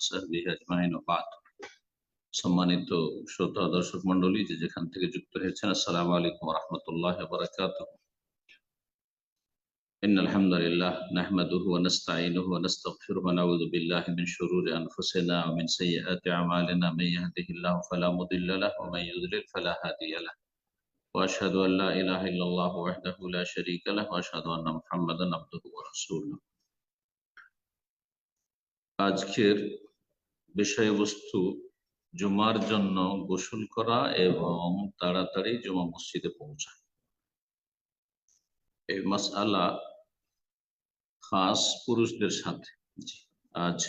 وسهله اجمعين وبعد সম্মানিত শ্রোতা দর্শক মন্ডলী যে যেখান থেকে যুক্ত হয়েছেন আসসালামু আলাইকুম রহমতুল্লাহ বরকাত إن الحمد لله نحمده ونستعينه ونستغفره ونعوذ بالله من شرور أنفسنا ومن سيئات أعمالنا من يهده الله فلا مضل له ومن يضلل فلا هادي له وأشهد أن لا إله إلا الله وحده لا شريك له وأشهد أن محمدا عبده ورسوله আজকের বিষয়বস্তু জুমার জন্য গোসল করা এবং তাড়াতাড়ি জুমা মসজিদে পৌঁছা এই মাসআলা খাস পুরুষদের সাথে। আজ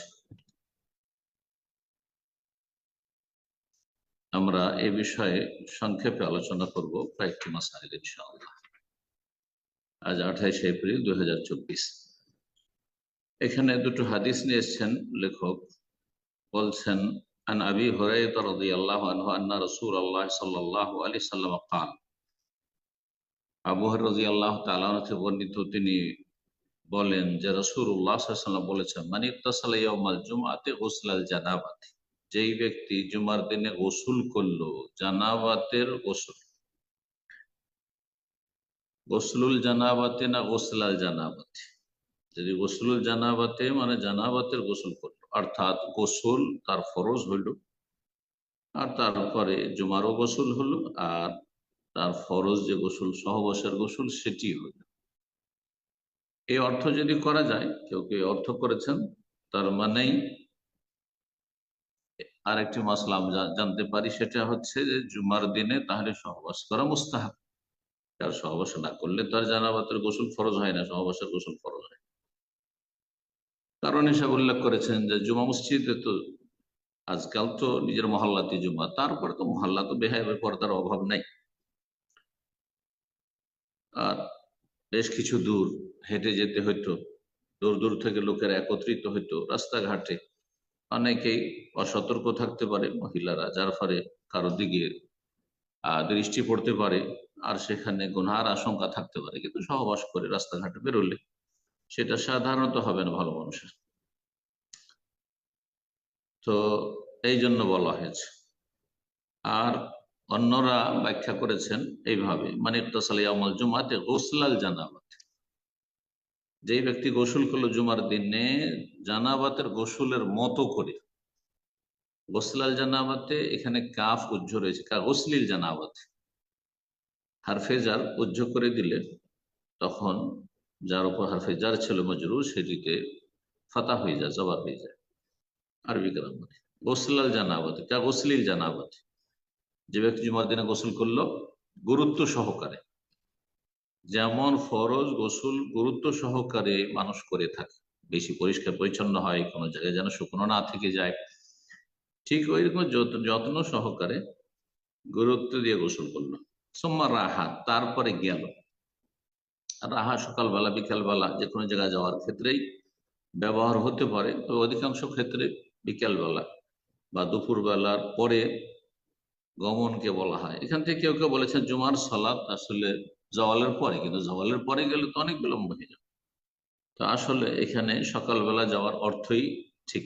আমরা এ বিষয়ে সংক্ষেপে আলোচনা করব কয়েকটি মাসাইল ইনশাআল্লাহ। আজ আঠাইশে এপ্রিল দুই হাজার চব্বিশ। এখানে দুটো হাদিস নিয়ে এসছেন লেখক বলছেন عن أبي هريرة رضي الله عنه أن رسول الله صلى الله عليه وسلم قال আবু রাজি আল্লাহ তালাতে বর্ণিত তিনি বলেন যে রসুল্লাহ সাল্লাম বলেছেন মানে ইত্তাসালাইয়াল জুমাতে গোসলাল জানাবাতে যেই ব্যক্তি জুমার দিনে গোসুল করলো জানাবাতের গোসল গোসলুল জানাবাতে না গোসলাল জানাবাতে যদি গোসলুল জানাবাতে মানে জানাবাতের গোসল করলো অর্থাৎ গোসল তার ফরজ হইল। আর তারপরে জুমারও গোসল হলো আর তার ফরজ যে গোসল, সহবাসের গোসল সেটি হইল। এই অর্থ যদি করা যায়, কেউ কেউ অর্থ করেছেন? তার মানেই আরেকটি মাসলাম জানতে পারি, সেটা হচ্ছে যে জুমার দিনে তাহলে সহবাস করা মুস্তাহাব। তার সহবাস না করলে তার জানাবাতের গোসল ফরজ হয় না, সহবাসের গোসল ফরজ হয় কারণ হিসাবে উল্লেখ করেছেন যে জুমা মসজিদে তো আজকাল তো নিজের মহল্লাতে জুমা, তারপরে তো মহল্লা তো বেহায় পর্দার অভাব নাই। আর বেশ কিছু দূর হেঁটে যেতে হইতো, দূর দূর থেকে লোকেরা একত্রিত হইতো রাস্তাঘাটে। অনেকেই অসতর্ক থাকতে পারে মহিলারা, যার ফলে কারও দিকে দৃষ্টি পড়তে পারে, আর সেখানে গুনহার আশঙ্কা থাকতে পারে। কিন্তু সহবাস করে রাস্তাঘাটে বেরোলে সেটা সাধারণত হবে না ভালো মানুষের। তো এই জন্য বলা হয়েছে। আর অন্যরা ব্যাখ্যা করেছেন এইভাবে মানে আমল জুমাতে গোসলাল জানাবাত। যেই ব্যক্তি গোসল করল জুমার দিনে, জানাবাতের গোসলের মতো করে, গোসলাল জানাবাতে এখানে কাফ উজ্জ রয়েছে, কা গোসলিল জানাবাতে। হারফেজার উজ্জ করে দিলে তখন যার উপর হারফে যার ছিল মজরু সেটিতে ফাতা হয়ে যায়, জবাব হয়ে যায়। আরবি গ্রামারে গোসলাল জানাবাতে। কা গোসলিল জানাবাতে? যে ব্যক্তি জুমার দিনে গোসল করল, গুরুত্ব সহকারে। যেমন ফরজ গোসল গুরুত্ব সহকারে মানুষ করে থাকে। বেশি পরিষ্কার পরিচ্ছন্ন হয়, কোনো জায়গায় যেন শুকনো না থেকে যায়। ঠিক ওই রকম যত্ন সহকারে গুরুত্ব দিয়ে গোসল করল। সোম্মা রাহা তারপরে গেল। রাহা সকালবেলা, বিকালবেলা যে কোনো জায়গায় যাওয়ার ক্ষেত্রেই ব্যবহার হতে পারে। তো অধিকাংশ ক্ষেত্রে বিকালবেলা বা দুপুরবেলার পরে গমনকে বলা হয়। এখান থেকে কেউ কেউ বলেছেন জুমার সালাত আসলে জওয়ালের পরে, কিন্তু জওয়ালের পরে গেলে তো অনেক বিলম্ব হয়ে যাবে। তো আসলে এখানে সকালবেলা যাওয়ার অর্থই ঠিক।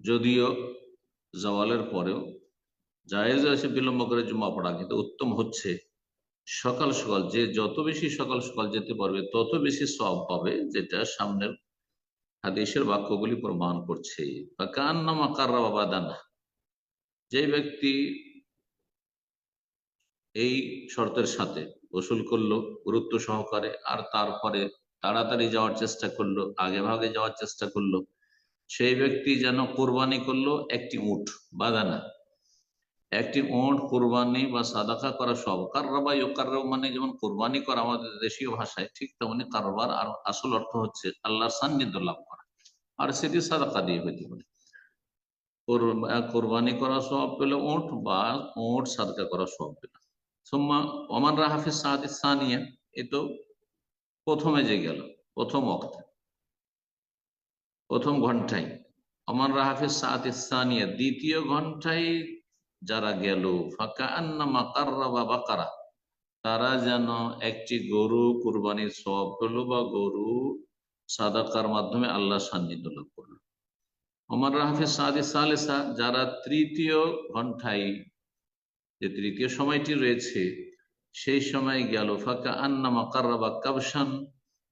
যদিও জওয়ালের পরেও জায়েজ আছে বিলম্ব করে জুমা পড়া, কিন্তু উত্তম হচ্ছে সকাল সকাল, যে যত বেশি সকাল সকাল যেতে পারবে, তত বেশি সব পাবে, যেটা সামনের হাদিসের বাক্যগুলি প্রমাণ করছে। যে ব্যক্তি এই শর্তের সাথে গোসল করল, গুরুত্ব সহকারে, আর তারপরে তাড়াতাড়ি যাওয়ার চেষ্টা করল, আগে ভাগে যাওয়ার চেষ্টা করল, সেই ব্যক্তি যেন কোরবানি করল একটি উঠ বাদানা। একটি ওট কোরবানি বা সাদাকা করা সব। কারবা ইকার মানে যেমন কোরবানি করা আমাদের দেশীয় ভাষায়, ঠিক তেমনি কারবার আর আসল অর্থ হচ্ছে আল্লাহর সান্নিধ্য লাভ করা। আর সেটি সাদাকা দিয়ে হইতে পারে। কোরবানি করা সব পেল ওট বা ওট সাদকা করা সব পেল। সোম্মা ওমান রাহাফিজ সাদ ইসানিয়া এ তো প্রথমে যে গেল, প্রথম অক্তে প্রথম ঘন্টায়। ওমান রাহাফিজ সাদ ইসানিয়া দ্বিতীয় ঘন্টায় যারা গেল ফাঁকা আন্না মাকাররা বা বাকারা, তারা যেন একটি গরু কুরবানির সব পেল বা গরু সাদাকার মাধ্যমে আল্লাহ সান্নিধ্য লাভ করল। ওমর রাহাফিজ সাদি সালেসা, যারা তৃতীয় ঘন্টায় যে তৃতীয় সময়টি রয়েছে, সেই সময় গেল ফাঁকা আন্নামা কার্রাবা কাবসান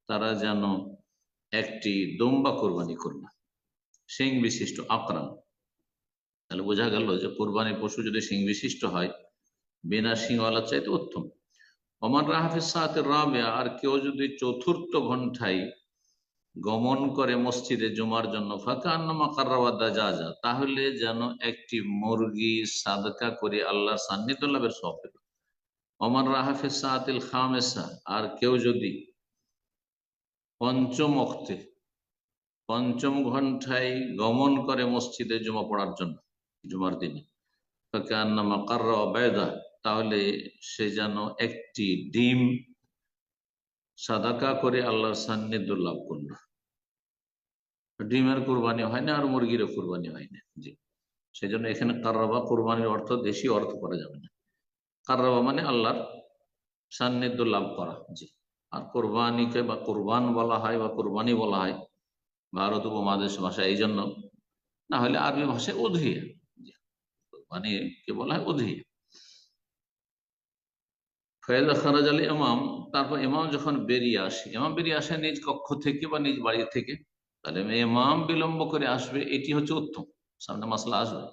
তারা যেন একটি দম্বা কোরবানি করল। সিং বিশিষ্ট আকরাম। তাহলে বোঝা গেল যে কোরবানির পশু যদি সিং বিশিষ্ট হয়, বিনা সিংওয়ালার চাইতে উত্তম। অমর রাহাফিজ সাহাতের রাবেয়া আর কেউ যদি চতুর্থ ঘন্টায় গমন করে মসজিদে জুমার জন্য যা যা তাহলে যেন একটি মুরগি সাদকা করে আল্লাহ সান্নিধ্য লাভের সব অমর রাহাফিজ সাহাতিল খামেসা আর কেউ যদি পঞ্চম অক্তে পঞ্চম ঘন্টায় গমন করে মসজিদে জমা পড়ার জন্য জুমার দিনে। তাহলে সে যেন একটি ডিম সাদাকা করে আল্লাহর সান্নিধ্য লাভ করল। ডিমের কোরবানি হয় না আর মুরগিরও কোরবানি হয় না। জি। সেই জন্য এখানে কার্রাবা কোরবানির অর্থ দেশি অর্থ করা যাবে না। কার্রাবা মানে আল্লাহর সান্নিধ্য লাভ করা। জি। আর কোরবানিকে বা কোরবান বলা হয় বা কোরবানি বলা হয়, ভারত উপমহাদেশ ভাষা এই জন্য না হলে আরবি ভাষায় অধিয়া কোরবানি কে বলা হয়? অধিয়া ফয়েজা খারাজ আলী ইমাম, তারপর ইমাম যখন বেরিয়ে আসে, ইমাম বেরিয়ে আসে নিজ কক্ষ থেকে বা নিজ বাড়ি থেকে, তাহলে ইমাম বিলম্ব করে আসবে, এটি হচ্ছে উত্তম। সামনে মাসলা আসবে।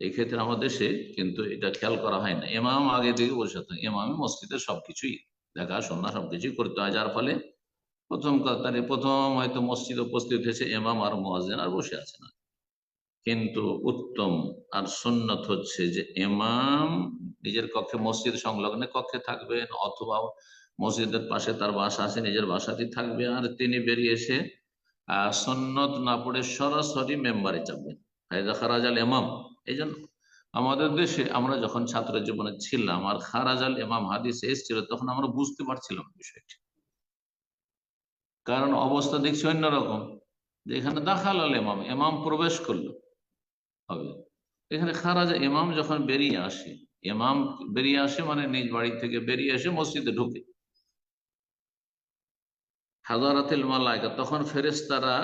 এই ক্ষেত্রে আমাদের দেশে কিন্তু এটা খেয়াল করা হয় না। ইমাম আগে থেকে বসে থাকে ইমামে মসজিদের সবকিছুই দেখাশোনা সবকিছুই করতে হয়। যার ফলে প্রথম কাতারে প্রথম হয়তো মসজিদ উপস্থিত হয়েছে এমাম আর মোয়াজেন আর বসে আছে না। কিন্তু উত্তম আর সুন্নত হচ্ছে যে এমাম নিজের কক্ষে মসজিদ সংলগ্নে কক্ষে থাকবেন অথবা মসজিদের পাশে তার বাসা আছে, নিজের বাসাতেই থাকবে। আর তিনি বেরিয়ে এসে সন্নত না পড়ে সরাসরি মেম্বারে যাবেন ফায়দা খারাজ আল এমাম এই জন্য আমাদের দেশে আমরা যখন ছাত্র জীবনে ছিলাম আর খারাজ আল এমাম হাদিস এসেছিল, তখন আমরা বুঝতে পারছিলাম বিষয়টি। কারণ অবস্থা দেখছি অন্যরকম যে এখানে দাখাল আল এমাম এমাম প্রবেশ করল। হবে। এখানে খারাজ এমাম যখন বেরিয়ে আসে এমাম বেরিয়ে আসে মানে নিজ বাড়ি থেকে বেরিয়ে এসে মসজিদে ঢুকে। হাজারাতিল মালাইকা তখন ফেরেস্তারা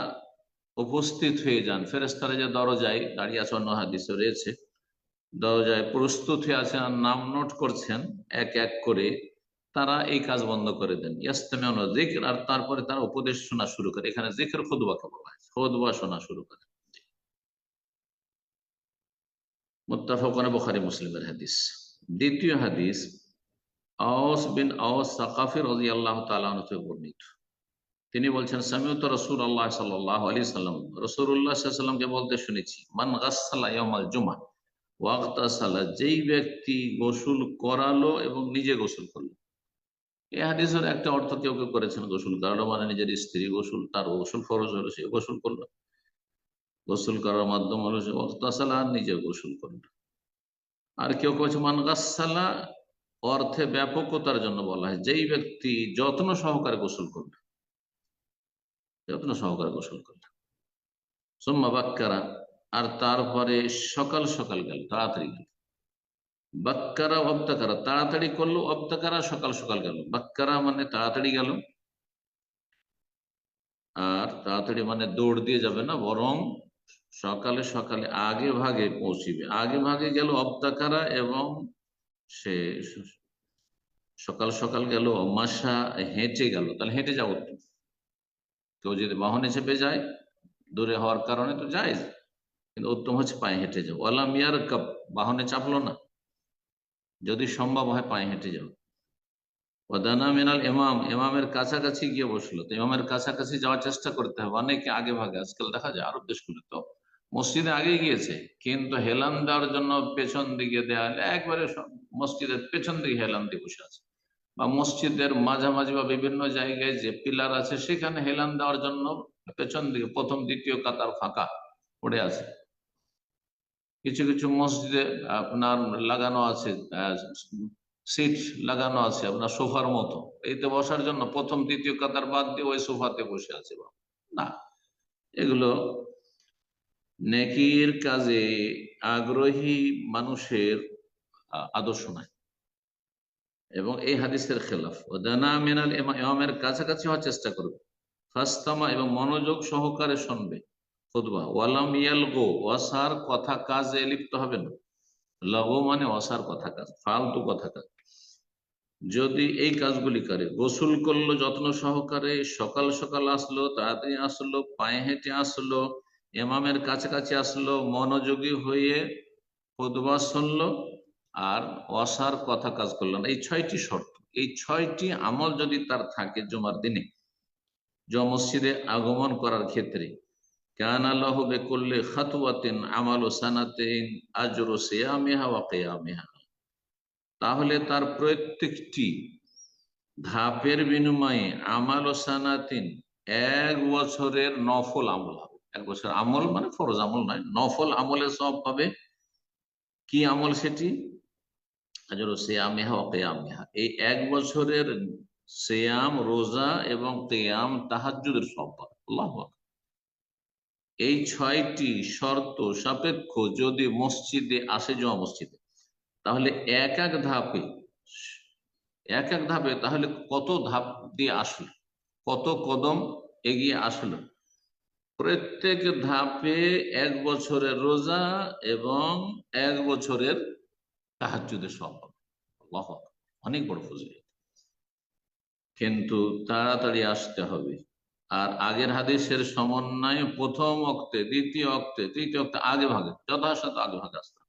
উপস্থিত হয়ে যান। ফেরেস্তারা যে দরজায় দাঁড়িয়ে আছে, অন্য হাদিসে রয়েছে, দরজায় প্রস্তুত হয়ে আছেন আর নাম নোট করছেন, এক এক করে তারা এই কাজ বন্ধ করে দেন। ইয়াস্তামিউন জিকর আর তারপরে তারা উপদেশ শোনা শুরু করে। এখানে জিকর খুদবাকে বলা হয়। খুদবা শোনা শুরু করে। বুখারী মুসলিমের হাদিস। দ্বিতীয় হাদিস, আওস বিন আওস সাকাফি রাদিয়াল্লাহু তাআলা আনহু বর্ণিত। তিনি বলছেন, সামিউত রাসূল আল্লাহ সাল্লাল্লাহু আলাইহি সাল্লাম আলাইহি সাল্লামকে বলতে শুনেছি, মান গাসসালা ইয়াউমাল জুমআ ওয়াক্তাসালা যেই ব্যক্তি গোসল করালো এবং নিজে গোসল করল। এই হাদিসের একটা অর্থ কেউ কেউ করেছেন গোসল করালো মানে নিজের স্ত্রী গোসল, তার গোসল ফরজ হলো, সে গোসল করল। গোসল করার মাধ্যম হলো সে ওয়াক্তাসালা আর নিজে গোসল করল আর কেউ কেউ মান গাছালা অর্থে ব্যাপকতার জন্য বলা হয়। যেই ব্যক্তি যত্ন সহকারে গোসল করবে যত্ন সহকারে গোসল করবে সোম্মা বাক্কারা, আর তারপরে সকাল সকাল গেল, তাড়াতাড়ি গেল। বাক্কারা অব্দাকারা তাড়াতাড়ি করল অব্দাকারা সকাল সকাল গেল। বাক্কারা মানে তাড়াতাড়ি গেল। আর তাড়াতাড়ি মানে দৌড় দিয়ে যাবে না, বরং সকালে সকালে আগে ভাগে পৌঁছিবে। আগে ভাগে গেল অব্দাকারা এবং সে সকাল সকাল গেল মাসা হেঁটে গেল। তাহলে হেঁটে যাও কেউ যদি বাহনে চেপে যায়, দূরে হওয়ার কারণে তো যায়। কিন্তু উত্তম হচ্ছে পায়ে হেঁটে যাও। আল্লাহ মিয়ার কাপ বাহনে চাপলো না। যদি সম্ভব হয় পায়ে হেঁটে যাও। ওদানা মিনাল ইমাম, ইমামের কাছাকাছি গিয়ে বসল। তো ইমামের কাছাকাছি যাওয়ার চেষ্টা করতে হবে। অনেকে আগে ভাগে, আজকাল দেখা যায় আরও দেশগুলো তো মসজিদে আগে গিয়েছে। কিন্তু হেলান দেওয়ার জন্য পেছন দিকে দেওয়া একবারে মসজিদের পেছন দিকে হেলান দিয়ে বসে আছে। বা মসজিদের মাঝামাঝি বা বিভিন্ন জায়গায় যে পিলার আছে, সেখানে হেলান দেওয়ার জন্য পেছন দিকে, প্রথম, দ্বিতীয় কাতার ফাঁকা পড়ে আছে। কিছু কিছু মসজিদে আপনার লাগানো আছে সিট লাগানো আছে, আপনার সোফার মতো। এইতে বসার জন্য প্রথম, দ্বিতীয় কাতার বাদ দিয়ে ওই সোফাতে বসে আছে না, এগুলো নেকির কাজে আগ্রহী মানুষের আদর্শ নয় এবং এই হাদিসের খেলাফ। ও দানা মিনাল ইমামের কাছাকাছি হওয়ার চেষ্টা করবে। ফাস্তামা এবং মনোযোগ সহকারে শুনবে। খুদবা ওয়ালাম ইয়ালগো অসার কথা কাজে লিপ্ত হবে না। লগো মানে অসার কথা কাজ, ফালতু কথা কাজ। যদি এই কাজগুলি করে, গোসল করল যত্ন সহকারে, সকাল সকাল আসলো, তাড়াতাড়ি আসলো, পায়ে হেঁটে আসলো এমামের কাছাকাছি আসলো, মনোযোগী হয়ে খুদবা শুনলো আর অসার কথা কাজ করল না। এই ছয়টি শর্ত, এই ছয়টি আমল যদি তার থাকে জমার দিনে জমা মসজিদে আগমন করার ক্ষেত্রে, কান আল্লাহ করলে খাতুয়াতিন আমাল সানাতিন আজরো সিয়ামিহা তাহলে তার প্রত্যেকটি ধাপের বিনিময়ে আমাল সানাতিন এক বছরের নফল আমল এক বছর আমল মানে ফরজ আমল নয়, নফল আমলে সব পাবে। কি আমল সেটি? এই এক বছরের সিয়াম, রোজা এবং কেয়াম তাহাজ্জুদের সব আল্লাহ এই ছয়টি শর্ত সাপেক্ষ যদি মসজিদে আসে জমা মসজিদে, তাহলে এক এক ধাপে, এক এক ধাপে তাহলে কত ধাপ দিয়ে আসলো? কত কদম এগিয়ে আসলো? প্রত্যেক ধাপে এক বছরের রোজা এবং এক বছরের তাহাজুদের সব। অনেক বড় ফজিলত। কিন্তু তাড়াতাড়ি আসতে হবে। আর আগের হাদিসের সমন্বয়ে প্রথম অক্তে, দ্বিতীয় অক্তে, তৃতীয় অক্তে, আগে ভাগে, যথাসাধ্য আগে ভাগে আসতে।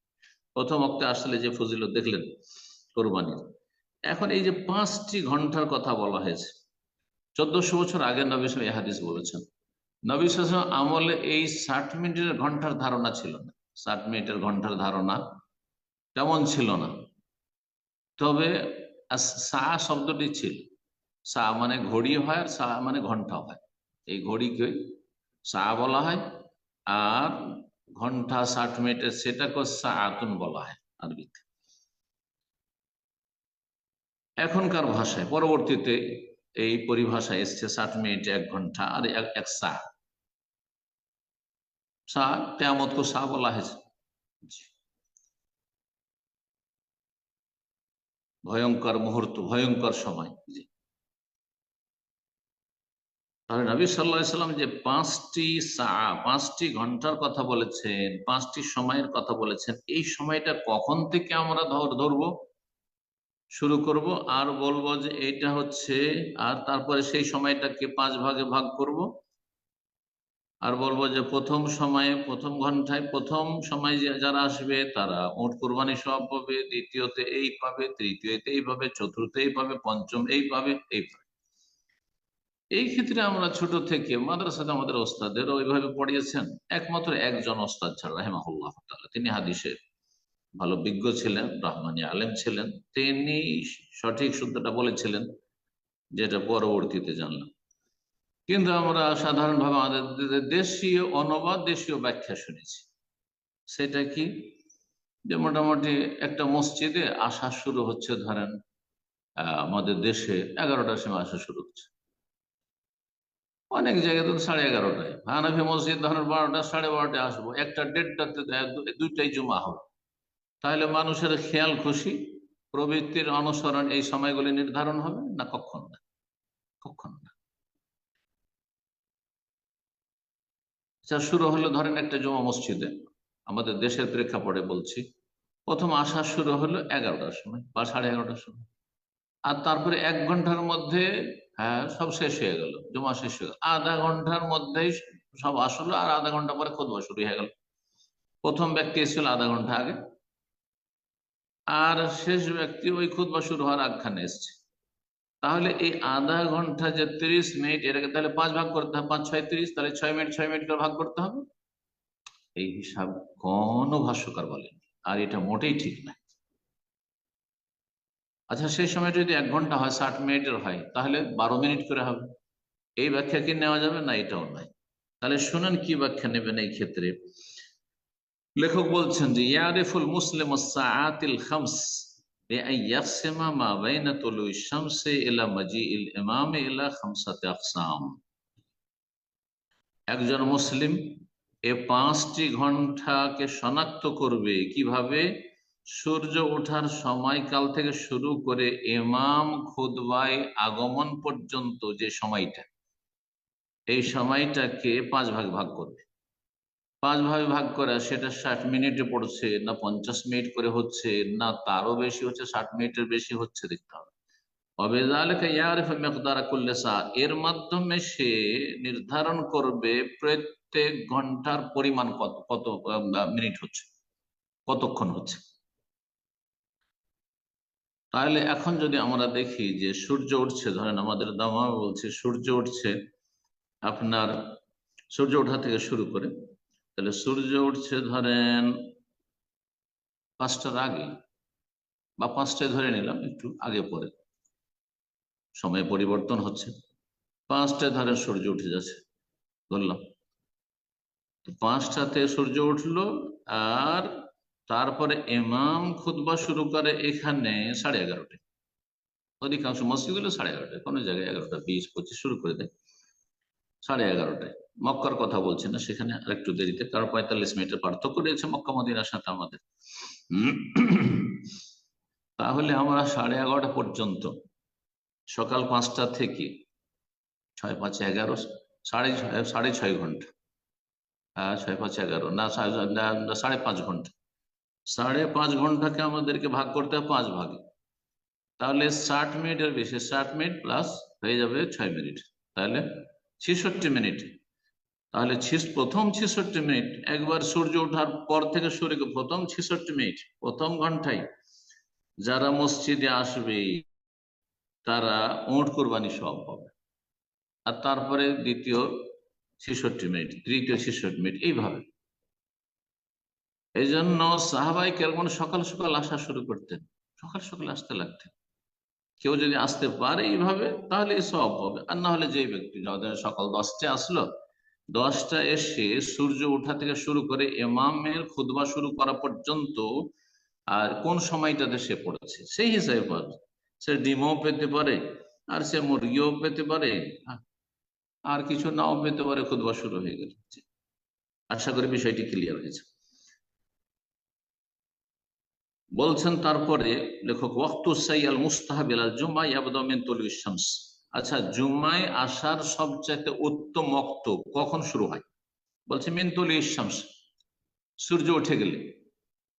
প্রথম অক্তে আসলে যে ফজিলত দেখলেন, কোরবানির। এখন এই যে পাঁচটি ঘণ্টার কথা বলা হয়েছে, চোদ্দশো বছর আগের নবী হাদিস বলেছেন। নবী আমলে এই ষাট মিনিটের ঘণ্টার ধারণা ছিল না। ষাট মিনিটের ঘণ্টার ধারণা তেমন ছিল না। তবে সা শব্দটি ছিল। সা মানে ঘড়ি হয় আর সা মানে ঘণ্টা হয়। এই ঘড়িকে সা বলা হয় আর ঘণ্টা ষাট মিনিটের সেটাকে সা আতুন বলা হয় আরবিতে। এখনকার ভাষায়, পরবর্তীতে এই পরিভাষা এসছে ষাট মিনিট এক ঘণ্টা আর এক সা। সা কেয়ামতকে সা বলা হয়েছে। জি। ভয়ঙ্কর মুহূর্ত, ভয়ঙ্কর সময়। জি। তাহলে নবী সাল্লাহ সাল্লাম যে পাঁচটি সা, পাঁচটি ঘণ্টার কথা বলেছেন, পাঁচটি সময়ের কথা বলেছেন, এই সময়টা কখন থেকে আমরা ধর, ধরবো? শুরু করব আর বলব যে এইটা হচ্ছে, আর তারপরে সেই সময়টাকে পাঁচ ভাগে ভাগ করব। আর বলব যে প্রথম সময়ে, প্রথম ঘন্টায় প্রথম সময় যারা আসবে, তারা ওট কোরবানি সব পাবে, দ্বিতীয়তে এই পাবে, তৃতীয়তে এই পাবে, চতুর্থ এই পাবে, পঞ্চম এই পাবে এই পাবে। এই ক্ষেত্রে আমরা ছোট থেকে মাদ্রাসাতে আমাদের ওস্তাদের ওইভাবে পড়িয়েছেন, একমাত্র একজন ওস্তাদ ছাড়া হেমাহুল্লাহ তিনি হাদিসের ভালো বিজ্ঞ ছিলেন, রহমানি আলেম ছিলেন। তিনি সঠিক সূত্রটা বলেছিলেন, যেটা পরবর্তীতে জানলাম। কিন্তু আমরা সাধারণভাবে আমাদের দেশীয় অনুবাদ, দেশীয় ব্যাখ্যা শুনেছি। সেটা কি? যে মোটামুটি একটা মসজিদে আসা শুরু হচ্ছে, ধরেন আমাদের দেশে এগারোটার সময় আসা শুরু হচ্ছে। অনেক জায়গায় তো সাড়ে এগারোটায়। হানাফি মসজিদ ধরেন বারোটা, সাড়ে বারোটায় আসব। একটা দেড়টাতে দুইটাই জমা হবে তাহলে মানুষের খেয়াল খুশি? প্রবৃত্তির অনুসরণ এই সময়গুলি নির্ধারণ হবে না কখন না। কখন না আচ্ছা শুরু হলো ধরেন একটা জমা মসজিদে। আমাদের দেশের প্রেক্ষাপটে বলছি, প্রথম আসা শুরু হলো এগারোটার সময় বা সাড়ে এগারোটার সময়। আর তারপরে এক ঘণ্টার মধ্যে হ্যাঁ সব শেষ হয়ে গেল, জমা শেষ হয়ে গেল। আধা ঘণ্টার মধ্যেই সব আসলো আর আধা ঘণ্টা পরে খোদবা শুরু হয়ে গেল। প্রথম ব্যক্তি এসেছিল আধা ঘণ্টা আগে। আর শেষ ব্যক্তি ওই খুদবা শুরু হওয়ার আগখানে এসছে। তাহলে এই আধা ঘণ্টা যে তিরিশ মিনিট এটাকে তাহলে পাঁচ ভাগ করতে হবে, পাঁচ ছয় তিরিশ, তাহলে ছয় মিনিট ছয় মিনিট করে ভাগ করতে হবে। এই হিসাব কোন ভাষ্যকার বলেন আর এটা মোটেই ঠিক না। আচ্ছা সেই সময় যদি এক ঘণ্টা হয়, ষাট মিনিটের হয়, তাহলে বারো মিনিট করে হবে। এই ব্যাখ্যা কি নেওয়া যাবে? না, এটাও নয়। তাহলে শুনেন কি ব্যাখ্যা নেবেন এই ক্ষেত্রে। লেখক বলছেন যে, ইয়ারিফুল মুসলিম খামস। একজন মুসলিম এ পাঁচটি ঘন্টাকে শনাক্ত করবে কীভাবে? সূর্য ওঠার সময়কাল থেকে শুরু করে এমাম খুদবায় আগমন পর্যন্ত যে সময়টা, এই সময়টাকে পাঁচ ভাগ ভাগ করবে। পাঁচ ভাগে ভাগ করে, সেটা ষাট মিনিটে পড়ছে, না পঞ্চাশ মিনিট করে হচ্ছে, না তারও বেশি হচ্ছে, ষাট মিনিটের বেশি হচ্ছে দেখতে হবে। এর মাধ্যমে সে নির্ধারণ করবে প্রত্যেক ঘণ্টার পরিমাণ কত কত মিনিট হচ্ছে, কতক্ষণ হচ্ছে। তাহলে এখন যদি আমরা দেখি যে সূর্য উঠছে, ধরেন আমাদের দামা বলছে, সূর্য উঠছে, আপনার সূর্য ওঠা থেকে শুরু করে তাহলে সূর্য উঠছে ধরেন পাঁচটার আগে বা পাঁচটায় ধরে নিলাম একটু আগে পরে। সময় পরিবর্তন হচ্ছে। পাঁচটায় ধরেন সূর্য উঠে যাচ্ছে বললাম তো পাঁচটাতে সূর্য উঠল আর তারপরে এমাম খুতবা শুরু করে এখানে সাড়ে এগারোটায়। অধিকাংশ মসজিদ হলো সাড়ে এগারোটায়, কোনো জায়গায় এগারোটা, বিশ, পঁচিশ শুরু করে দেয়। সাড়ে এগারোটায়। মক্কার কথা বলছি না, সেখানে আরেকটু দেরিতে, কারণ পঁয়তাল্লিশ মিনিটের পার্থক্য রয়েছে মক্কা মদিনার সাথে আমাদের। তাহলে আমরা সাড়ে এগারোটা পর্যন্ত, সকাল পাঁচটা থেকে ছয় পাঁচ এগারো, সাড়ে ছয় সাড়ে ছয় ঘণ্টা। হ্যাঁ ছয় পাঁচ এগারো, না, সাড়ে পাঁচ ঘণ্টা। সাড়ে পাঁচ ঘন্টাকে আমাদেরকে ভাগ করতে হবে পাঁচ ভাগে। তাহলে ষাট মিনিটের বেশি, ষাট মিনিট প্লাস হয়ে যাবে ছয় মিনিট। তাহলে ছেষট্টি মিনিট। তাহলে প্রথম ছেষট্টি মিনিট, একবার সূর্য ওঠার পর থেকে শুরু প্রথম ছেষট্টি মিনিট, প্রথম ঘন্টায় যারা মসজিদে আসবে, তারা ওট কোরবানি সব হবে আর তারপরে দ্বিতীয় ছেষট্টি মিনিট, তৃতীয় ছেষট্টি মিনিট, এইভাবে। এই জন্য সাহাবাই কেমন সকাল সকাল আসা শুরু করতেন। সকাল সকাল আসতে লাগতেন। কেউ যদি আসতে পারে এইভাবে, তাহলে সব হবে আর না হলে যে ব্যক্তি সকাল দশটায় আসলো দশটা এসে সূর্য ওঠা থেকে শুরু করে এমামের খুদবা শুরু করা পর্যন্ত আর কোন সময়টাতে সে পড়েছে? সেই হিসাবে সে ডিমও পেতে পারে, আর সে মুরগিও পেতে পারে, আর কিছু নাও পেতে পারে, খুদবা শুরু হয়ে গেল। আশা করি বিষয়টি ক্লিয়ার হয়েছে। বলছেন তারপরে লেখক ওয়াক্তুসাইয়াল মুস্তাহাবিল জুম্মা ইয়াবদামিন তলিউস শামস। আচ্ছা জুম্মায় আসার সবচাইতে উত্তম অক্ত কখন শুরু হয়? বলছে মিনতলি শামস। সূর্য উঠে গেলে।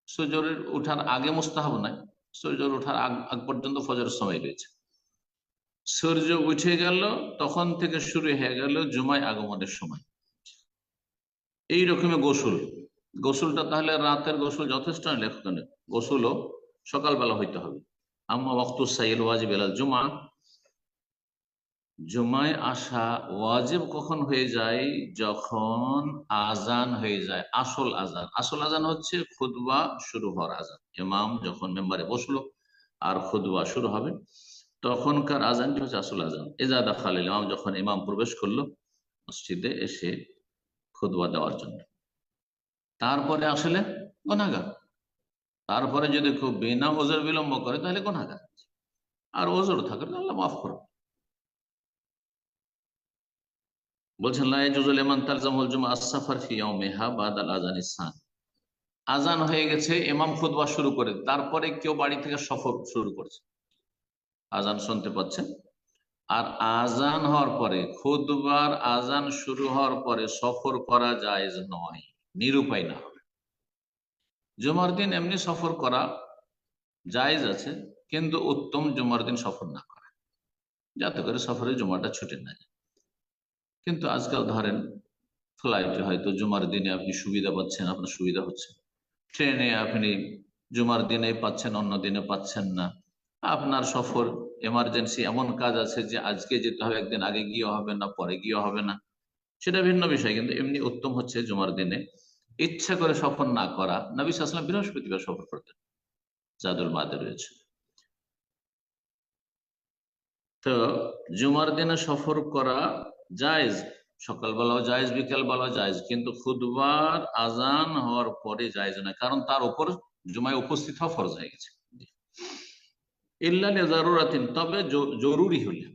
সূর্যের ওঠার আগে মুস্তাহাব নাই। সূর্য ওঠার আগ পর্যন্ত ফজরের সময় রয়েছে। সূর্য উঠে গেল, তখন থেকে শুরু হয়ে গেল জুমায় আগমনের সময়। এই রকমের গোসল। গোসলটা তাহলে রাতের গোসল যথেষ্ট লেখক গোসলও সকালবেলা হইতে হবে। আম্মা ওয়াক্তুস সাইল ওয়াজিব জুমা। জুমায় আসা ওয়াজিব কখন হয়ে যায়? যখন আজান হয়ে যায়, আসল আজান আসল আজান হচ্ছে খুদবা শুরু হওয়ার আজান ইমাম যখন মেম্বারে বসল, আর খুদবা শুরু হবে, তখনকার আজানটি হচ্ছে আসল আজান এজাদা খালিল ইমাম, যখন ইমাম প্রবেশ করল মসজিদে এসে খুদবা দেওয়ার জন্য। তারপরে আসলে গনাগার তারপরে যদি খুব বিনা ওজোর বিলম্ব করে, তাহলে গনাগার আর ওজোর থাকলে আল্লাহ মাফ করো বলছেন আজান হয়ে গেছে এমাম খুদবা শুরু করে, তারপরে কেউ বাড়ি থেকে সফর শুরু করছে। আজান শুনতে পাচ্ছেন? আর আজান হওয়ার পরে খুদবার আজান শুরু হওয়ার পরে সফর করা যায় নয়, নিরুপায় না। জুমার দিন এমনি সফর করা জায়েজ আছে, কিন্তু উত্তম জুমার দিন সফর না করা। যাতে করে সফরে জুমাটা ছুটে না যায়। কিন্তু আজকাল ধরেন ফ্লাইটে হয়তো জুমার দিনে আপনি সুবিধা পাচ্ছেন, আপনার সুবিধা হচ্ছে। ট্রেনে আপনি জুমার দিনে পাচ্ছেন, অন্য দিনে পাচ্ছেন না। আপনার সফর এমার্জেন্সি এমন কাজ আছে যে আজকে যেতে হবে, একদিন আগে গিয়ে হবে না, পরে গিয়ে হবে না। সেটা ভিন্ন বিষয়, কিন্তু এমনি উত্তম হচ্ছে জুমার দিনে ইচ্ছা করে সফর না করা। নবী আসলাম বৃহস্পতিবার সফর করতেন জাদুর মাদে রয়েছে। তো জুমার দিনে সফর করা জায়েজ, সকালবেলাও জায়েজ, বিকালবেলাও জায়েজ, কিন্তু খুদবার আজান হওয়ার পরে জায়েজ নয়, কারণ তার উপর জুমায় উপস্থিত হওয়া ফরজ হয়ে গেছে। ইল্লা তবে জরুরি হলে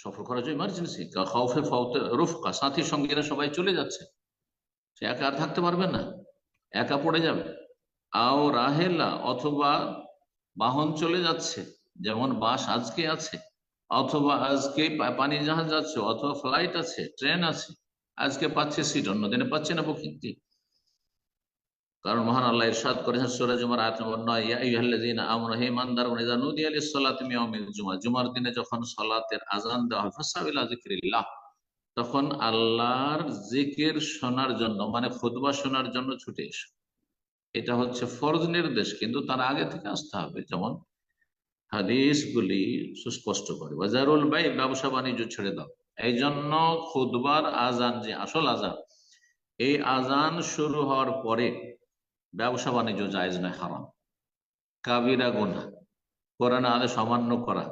সফর করা যায় ইমার্জেন্সি খাউফে ফাউতে রুফকা, সাথী সঙ্গীরা সবাই চলে যাচ্ছে। সে একা আর থাকতে পারবে না, একা পড়ে যাবে। আও রাহেলা অথবা বাহন চলে যাচ্ছে, যেমন বাস আজকে আছে অথবা আজকে পানি জাহাজ যাচ্ছে অথবা ফ্লাইট আছে ট্রেন আছে, আজকে পাচ্ছে সিট অন্যদিনে পাচ্ছে না বুকিং কারণ মহান আল্লাহ ইরশাদ করেছেন সূরা জুমার আয়াত নম্বর 9 ইয়া আমানু, হে লিস-সালাতি জুমার দিনে যখন সালাতের আযান দেওয়া হয় তখন আল্লাহর জিকির শোনার জন্য মানে খুতবা শোনার জন্য ছুটে এসো। এটা হচ্ছে ফরজ নির্দেশ, কিন্তু তার আগে থেকে আসতে হবে। যেমন হাদিসগুলি সুস্পষ্ট করে। বাজারুল বাই ব্যবসা বাণিজ্য ছেড়ে দাও। এই জন্য খুদবার আজান যে আসল আজান এই আজান শুরু হওয়ার পরে ব্যবসা বাণিজ্য জায়েজ নয়, হারাম। কাবিরা গুনা কোরআন আদেশ অমান্য করা।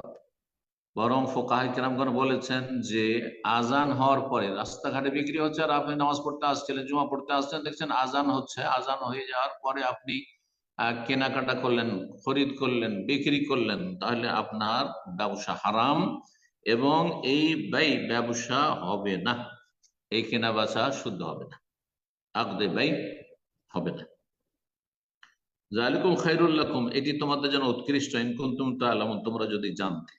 বরং ফোকাহ কিরামগণ বলেছেন যে আজান হওয়ার পরে রাস্তাঘাটে বিক্রি হচ্ছে আর আপনি নামাজ পড়তে আসছিলেন, জুমা পড়তে আসছেন, দেখছেন আজান হচ্ছে। আজান হয়ে যাওয়ার পরে আপনি কেনাকাটা করলেন, খরিদ করলেন, বিক্রি করলেন, তাহলে আপনার ব্যবসা হারাম এবং এই ব্যয় ব্যবসা হবে না। এই কেনা বেচা শুদ্ধ হবে না। আকদে ব্যয় হবে না। জালিকুম খাইরুল্লাকুম এটি তোমাদের জন্য উৎকৃষ্ট। তোমরা যদি জানতে।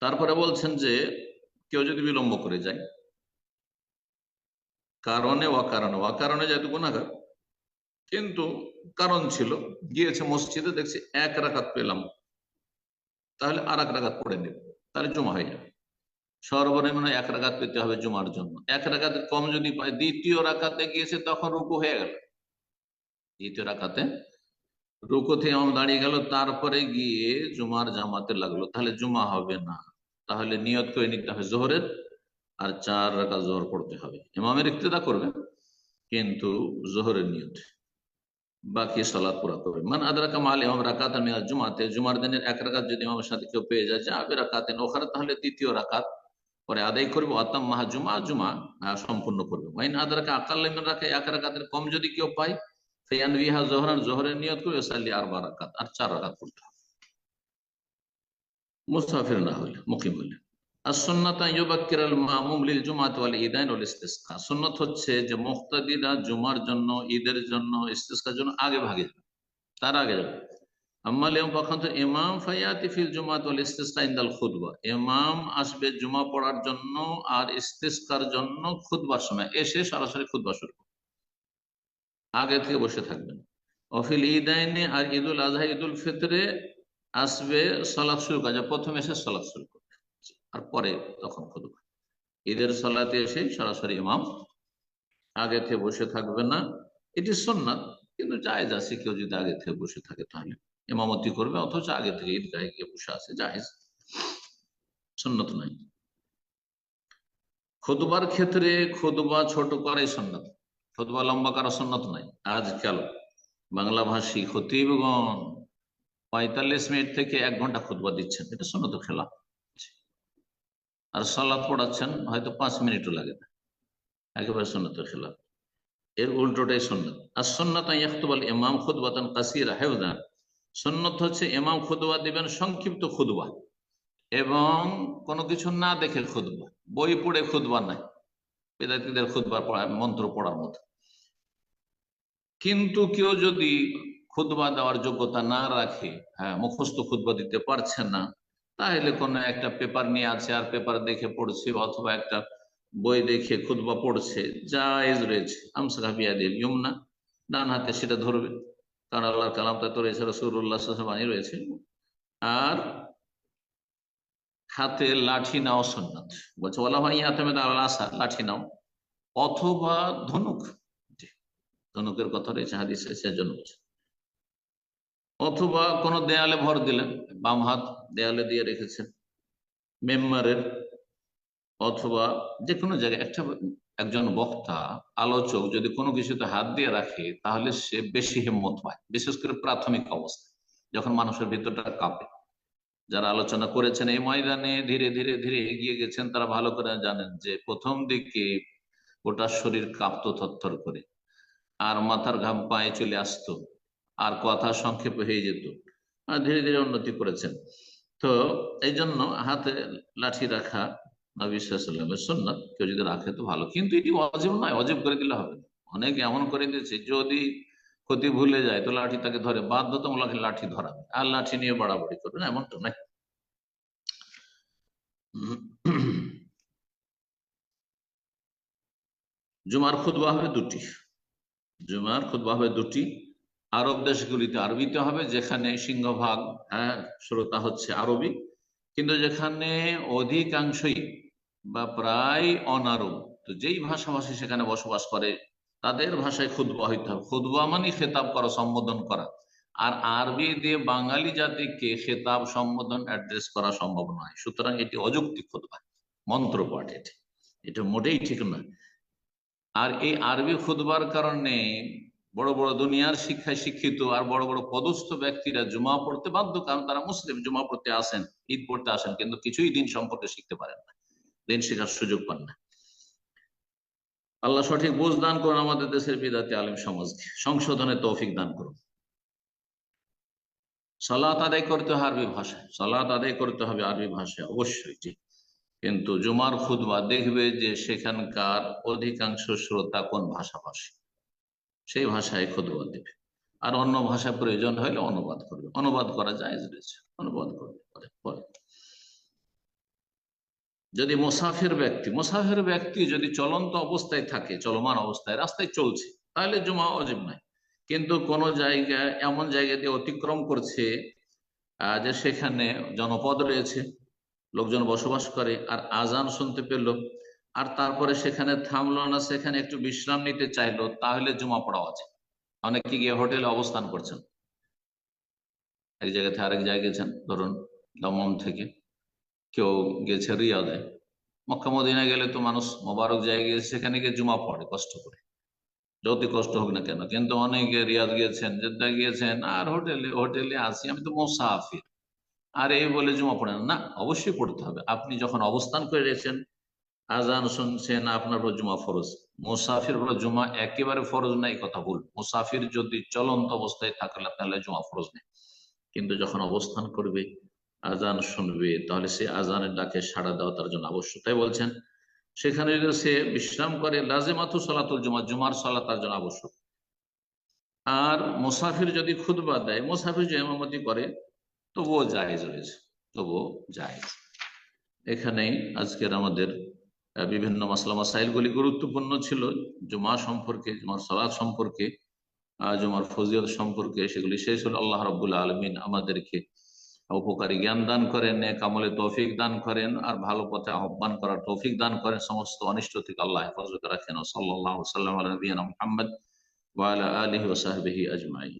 তারপরে বলছেন যে, কেউ যদি বিলম্ব করে যায়, কারণে অকারণে অকারণে যেহেতু গুণাগার কিন্তু কারণ ছিল, গিয়েছে মসজিদে, দেখছি এক রাকাত পেলাম। তাহলে আর এক রাকাত পড়ে নেব, তাহলে জমা হয়ে যাবে। সর্বনিম্ন এক রাকাত পেতে হবে জমার জন্য। এক রাকাত কম যদি পায় দ্বিতীয় রাকাতে গিয়েছে, তখন রুকু হয়ে গেল। দ্বিতীয় রাকাতে থেকে এমন দাঁড়িয়ে গেল, তারপরে গিয়ে জুমার জামাতে লাগল। তাহলে জুমা হবে না। তাহলে নিয়ত করে নিতে হবে জোহরের, আর চার রাখা জোহর পড়তে হবে। ইমামের ইক্তেদা করবে, কিন্তু জোহরের নিয়ত। বাকি সালাদ পুরা করবে। মান আদরাকা মাল ইমাম রাকাত মিনাল জুমাতে জুমার দিনের এক রাকাত যদি ইমামের সাথে কেউ পেয়ে যায় যাবে রাকাতেন ওখানে তাহলে দ্বিতীয় রাকাত। পরে আদায় করবে অতাম মাহা জুমা জুমা সম্পূর্ণ করবে। ওয়াইন আদরাকা আকাল রাখে এক রাকাতের কম যদি কেউ পায় ফেয়ান বিহা জোহরান, জোহরের নিয়ত করবে সাল্লি আর বার রাকাত, আর চার রাকাত পড়তে হবে। মুসাফির না হলে, মুকিম হলে। সুন্নাত হচ্ছে যে মুক্তাদিরা জুমার জন্য, ঈদের জন্য, ইস্তিসকার জন্য আগে ভাগে যাবে, তার আগে যাবে। আসবে জুমা পড়ার জন্য আর ইস্তিসকার জন্য খুতবার সময়। এসে সরাসরি খুতবা শুরু আগে থেকে বসে থাকবেন। অফিল ঈদাইনে আর ঈদুল আজহা, ঈদুল ফিতরে আসবে সলাৎ শুরু করা। প্রথমে এসে সলাৎ শুরু আর পরে তখন খুদবা ঈদের সলাতে এসে সরাসরি ইমাম, আগে থেকে বসে থাকবে না। এটি সন্ন্যাত কিন্তু জায়েজ আছে কেউ যদি আগে থেকে বসে থাকে তাহলে। ইমামতি করবে, অথচ আগে থেকে ঈদগাহে গিয়ে বসে আছে, জায়েজ। সন্ন্যত নাই। খুদবার ক্ষেত্রে খুদবা ছোট করাই সন্ন্যত খুদবা লম্বা করা সন্ন্যত নাই। আজকাল বাংলা ভাষী খতিবগণ পঁয়তাল্লিশ মিনিট থেকে এক ঘণ্টা খুদবা দিচ্ছেন। এটা সন্ন্যত খেলা। আর সালাদ পড়াচ্ছেন, হয়তো পাঁচ মিনিটও লাগে না। একেবারে সন্ন্যতের খেলাফ। এর উল্টোটাই সন্ন্যত আর সন্ন্যত ইয়াখতুবাল ইমাম খুদবাতান কাসিরা হেউদান সন্ন্যত হচ্ছে ইমাম খুদবা দিবেন সংক্ষিপ্ত খুদবা এবং কোনো কিছু না দেখে খুদবা বই পড়ে খুদবা নাই। বেদাতিদের খুদবা পড়া, মন্ত্র পড়ার মতো। কিন্তু কেউ যদি খুদবা দেওয়ার যোগ্যতা না রাখে হ্যাঁ মুখস্থ খুদবা দিতে পারছে না তাহলে কোনো একটা পেপার নিয়ে আছে, আর পেপার দেখে পড়ছে, অথবা একটা বই দেখে খুদবা পড়ছে জায়েজ রয়েছে। আমসা বিয়াদিল ইয়মনা ডান হাতে সেটা ধরবে। কারণ আল্লাহর কালামটা তো রয়েছে রসুল্লাহ রয়েছে। আর হাতে লাঠি নাও সন্ন্যত বলছে বলা হয় ইয়াতে আল্লাহ আসা লাঠি নাও। অথবা ধনুক। ধনুকের কথা রয়েছে, হাদিসে সেজন্য অথবা কোন দেয়ালে ভর দিলেন, বাম হাত দেয়ালে দিয়ে রেখেছেন। মেম্বারের অথবা যে কোনো জায়গায় একটা একজন বক্তা, আলোচক যদি কোনো কিছুতে হাত দিয়ে রাখে, তাহলে সে বেশি হিম্মত পায়, বিশেষ করে প্রাথমিক অবস্থায় যখন মানুষের ভিতরটা কাঁপে। যারা আলোচনা করেছেন এই ময়দানে, ধীরে ধীরে ধীরে এগিয়ে গেছেন, তারা ভালো করে জানেন যে প্রথম দিকে গোটা শরীর কাঁপতো থরথর করে, আর মাথার ঘাম পায়ে চলে আসতো, আর কথা সংক্ষেপ হয়ে যেত, আর ধীরে ধীরে উন্নতি করেছেন। তো এই জন্য হাতে লাঠি রাখা নবীলামের সন্ন্যত কেউ যদি রাখে তো ভালো। কিন্তু এটি অজীব নয় অজীব করে দিলে হবে অনেক এমন করে দিয়েছে, যদি ক্ষতি ভুলে যায় তো লাঠি তাকে ধরে, বাধ্যতামূলক লাঠি ধরাবে। আর লাঠি নিয়ে বাড়াবাড়ি করবে না, এমনটা নাই জুমার খুদবা হবে দুটি। জুমার খুদবা হবে দুটি। আরব দেশগুলিতে আরবিতে হবে, যেখানে সিংহভাগ হ্যাঁ শ্রোতা হচ্ছে আরবি। কিন্তু যেখানে অধিকাংশই বা প্রায় অনারব, তো যেই ভাষাভাষী সেখানে বসবাস করে, তাদের ভাষায় খুদবা হইতে হবে। খুদবা মানে খেতাব করা, সম্বোধন করা। আর আরবি দিয়ে বাঙালি জাতিকে খেতাব, সম্বোধন, অ্যাড্রেস করা সম্ভব নয়। সুতরাং এটি অযৌক্তিক খুদবা মন্ত্রপাঠ এটি। এটা মোটেই ঠিক নয়। আর এই আরবি খুদবার কারণে বড় বড় দুনিয়ার শিক্ষায় শিক্ষিত আর বড় বড় পদস্থ ব্যক্তিরা জমা পড়তে বাধ্য, কারণ তারা মুসলিম, জমা পড়তে আসেন, ঈদ পড়তে আসেন, কিন্তু কিছুই দিন সম্পর্কে শিখতে পারেন না, দিন শেখার সুযোগ পান না। আল্লাহ সঠিক বুঝ দান করুন আমাদের দেশের বিদাতে আলিম সমাজকে সংশোধনে তৌফিক দান করুন। সালাত আদায় করতে হবে আরবি ভাষায়, সালাত আদায় করতে হবে আরবি ভাষায়, অবশ্যই, জি। কিন্তু জুমার খুদবা দেখবে যে সেখানকার অধিকাংশ শ্রোতা কোন ভাষাভাষী? সেই ভাষায় খুদবা দেবে। আর অন্য ভাষা প্রয়োজন হলে অনুবাদ করবে। অনুবাদ করা যায় অনুবাদ করবে। পরে। যদি মোসাফির ব্যক্তি মোসাফির ব্যক্তি যদি চলন্ত অবস্থায় থাকে, চলমান অবস্থায়, রাস্তায় চলছে, তাহলে জমা অজিব নাই কিন্তু কোন জায়গায়, এমন জায়গা দিয়ে অতিক্রম করছে যে সেখানে জনপদ রয়েছে, লোকজন বসবাস করে, আর আজান শুনতে পেল আর তারপরে সেখানে থামলো না, সেখানে একটু বিশ্রাম নিতে চাইলো, তাহলে জমা পড়া আছে। অনেকে গিয়ে হোটেলে অবস্থান করছেন। এক জায়গা থেকে আরেক জায়গায় গেছেন, ধরুন দমন থেকে। কেউ গেছে রিয়াদে। মক্কা মদিনা গেলে তো মানুষ মোবারক জায়গায় সেখানে গিয়ে জুমা পড়ে, কষ্ট করে। যত কষ্ট হোক না কেন, কিন্তু অনেকে রিয়াদ গিয়েছেন, জেদ্দা গিয়েছেন, আর হোটেলে হোটেলে আসি আমি তো মোসাফির। আর এই বলে জুমা পড়েন না অবশ্যই পড়তে হবে। আপনি যখন অবস্থান করে রয়েছেন আজান শুনছেন আপনার উপর জুমা ফরজ। মুসাফির হলো জুমা একেবারে ফরজ নাই কথা ভুল। মুসাফির যদি চলন্ত অবস্থায় থাকলে তাহলে জুমা ফরজ নেই। কিন্তু যখন অবস্থান করবে, আজান শুনবে, তাহলে সে আজানের ডাকে সাড়া দেওয়া তার জন্য আবশ্যক। তাই বলছেন, সেখানে যদি সে বিশ্রাম করে, লাজেমাতু সলাতুল জুমা, জুমার সলা তার জন্য আবশ্যক। আর মুসাফির যদি খুদবা দেয়, মুসাফির যে এমামতি করে, তবুও জায়েজ রয়েছে, তবুও জায়েজ। এখানেই আজকের আমাদের বিভিন্ন মাসলা মাসাইলগুলি গুরুত্বপূর্ণ ছিল। জুমা সম্পর্কে, জুমার সলাদ সম্পর্কে জুমার ফজিয়ত সম্পর্কে সেগুলি শেষ হল। আল্লাহ রবুল্লা আলমিন আমাদেরকে উপকারী জ্ঞান দান করেন কামলে তৌফিক দান করেন, আর ভালো পথে আহ্বান করার তৌফিক দান করেন। সমস্ত অনিষ্ট থেকে আল্লাহ হেফাজত রাখেন। সাল্লাহ সাল্লাম আলবিন মোহাম্মদ ওয়াল আলহি ওসাহবিহি আজমাই